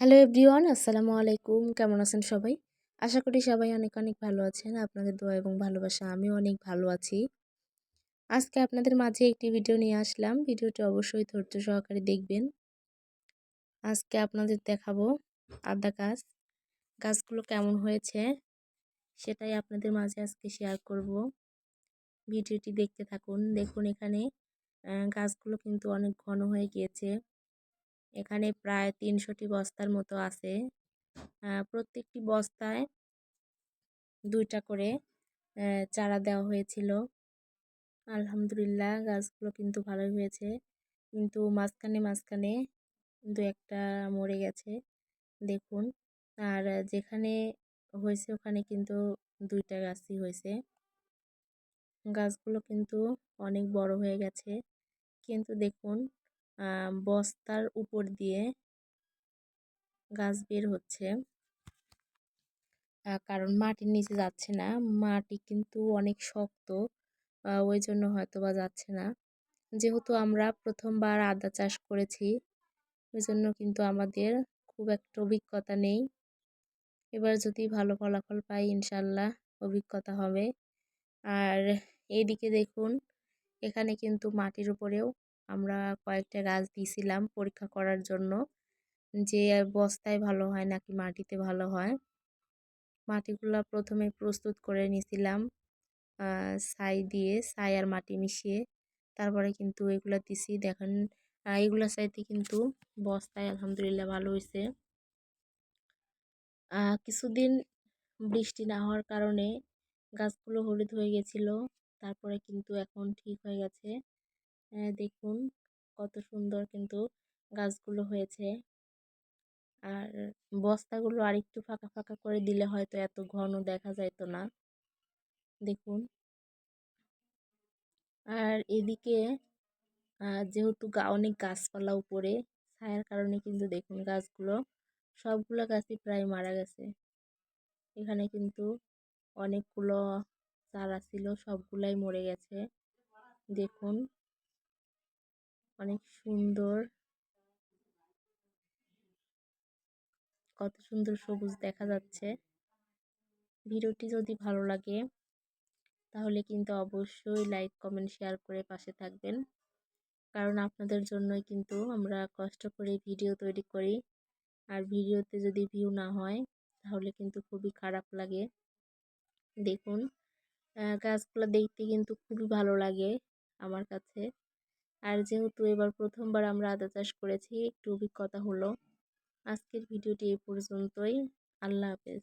Hello everyone আসসালামু আলাইকুম কেমন আছেন সবাই? আশা করি সবাই অনেক অনেক ভালো আছেন। আপনাদের দোয়া এবং ভালোবাসা আমিও অনেক ভালো আছি। আজকে আপনাদের মাঝে একটি ভিডিও নিয়ে আসলাম। ভিডিওটি অবশ্যই ধৈর্য সহকারে দেখবেন। আজকে আপনাদের দেখাবো আদা গাছ। গাছগুলো কেমন হয়েছে সেটাই আপনাদের মাঝে আজকে শেয়ার করব। ভিডিওটি দেখতে থাকুন। দেখুন এখানে গাছগুলো কিন্তু অনেক ঘন হয়ে গিয়েছে। এখানে প্রায় তিনশোটি বস্তার মতো আছে। প্রত্যেকটি বস্তায় দুইটা করে চারা দেওয়া হয়েছিল। আলহামদুলিল্লাহ, গাছগুলো কিন্তু ভালোই হয়েছে। কিন্তু মাঝখানে মাঝখানে দু একটা মরে গেছে, দেখুন। আর যেখানে হয়েছে, ওখানে কিন্তু দুইটা গাছই হয়েছে। গাছগুলো কিন্তু অনেক বড় হয়ে গেছে। কিন্তু দেখুন বস্তার উপর দিয়ে গাছ বের হচ্ছে। কারণ মাটির নিচে যাচ্ছে না। মাটি কিন্তু অনেক শক্ত ওই জন্য হয়তো বা যাচ্ছে না। যেহেতু আমরা প্রথমবার আদা চাষ করেছি ওই জন্য কিন্তু আমাদের খুব একটা অভিজ্ঞতা নেই। এবার যদি ভালো ফলাফল পাই, ইনশাল্লাহ অভিজ্ঞতা হবে। আর এদিকে দেখুন, এখানে কিন্তু মাটির উপরেও আমরা কয়েকটা গাছ দিয়েছিলাম পরীক্ষা করার জন্য। যে বস্তায় ভালো হয় নাকি মাটিতে ভালো হয়। মাটিগুলো প্রথমে প্রস্তুত করে নিয়েছিলাম ছাই দিয়ে, ছাই আর মাটি মিশিয়ে। তারপরে কিন্তু এগুলো দিছি। দেখেন এগুলো চাইতে কিন্তু বস্তায় আলহামদুলিল্লাহ ভালো হয়েছে কিছুদিন বৃষ্টি না হওয়ার কারণে গাছগুলো হলুদ হয়ে গেছিল। তারপরে কিন্তু এখন ঠিক হয়ে গেছে। দেখুন কত সুন্দর কিন্তু গাছগুলো হয়েছে। আর বস্তাগুলো আরেকটু ফাঁকা ফাঁকা করে দিলে হয়তো এত ঘন দেখা যাইতো না। দেখুন। আর এদিকে যেহেতু অনেক গাছপালা উপরে, ছায়ার কারণে কিন্তু দেখুন গাছগুলো সবগুলো গাছই প্রায় মারা গেছে। এখানে কিন্তু অনেকগুলো চারা ছিল, সবগুলাই মরে গেছে। দেখুন। অনেক সুন্দর। কত সুন্দর সবুজ দেখা যাচ্ছে। ভিডিওটি যদি ভালো লাগে, তাহলে কিন্তু অবশ্যই লাইক, কমেন্ট, শেয়ার করে পাশে থাকবেন। কারণ আপনাদের জন্যই কিন্তু আমরা কষ্ট করে ভিডিও তৈরি করি। আর ভিডিওতে যদি ভিউ না হয়, তাহলে কিন্তু খুবই খারাপ লাগে। দেখুন গাছগুলো দেখতে কিন্তু খুবই ভালো লাগে আমার কাছে। আর যেহেতু এবার প্রথমবার আমরা আদা চাষ করেছি, একটু অভিজ্ঞতা হলো। আজকের ভিডিওটি এই পর্যন্তই। আল্লাহ হাফেজ।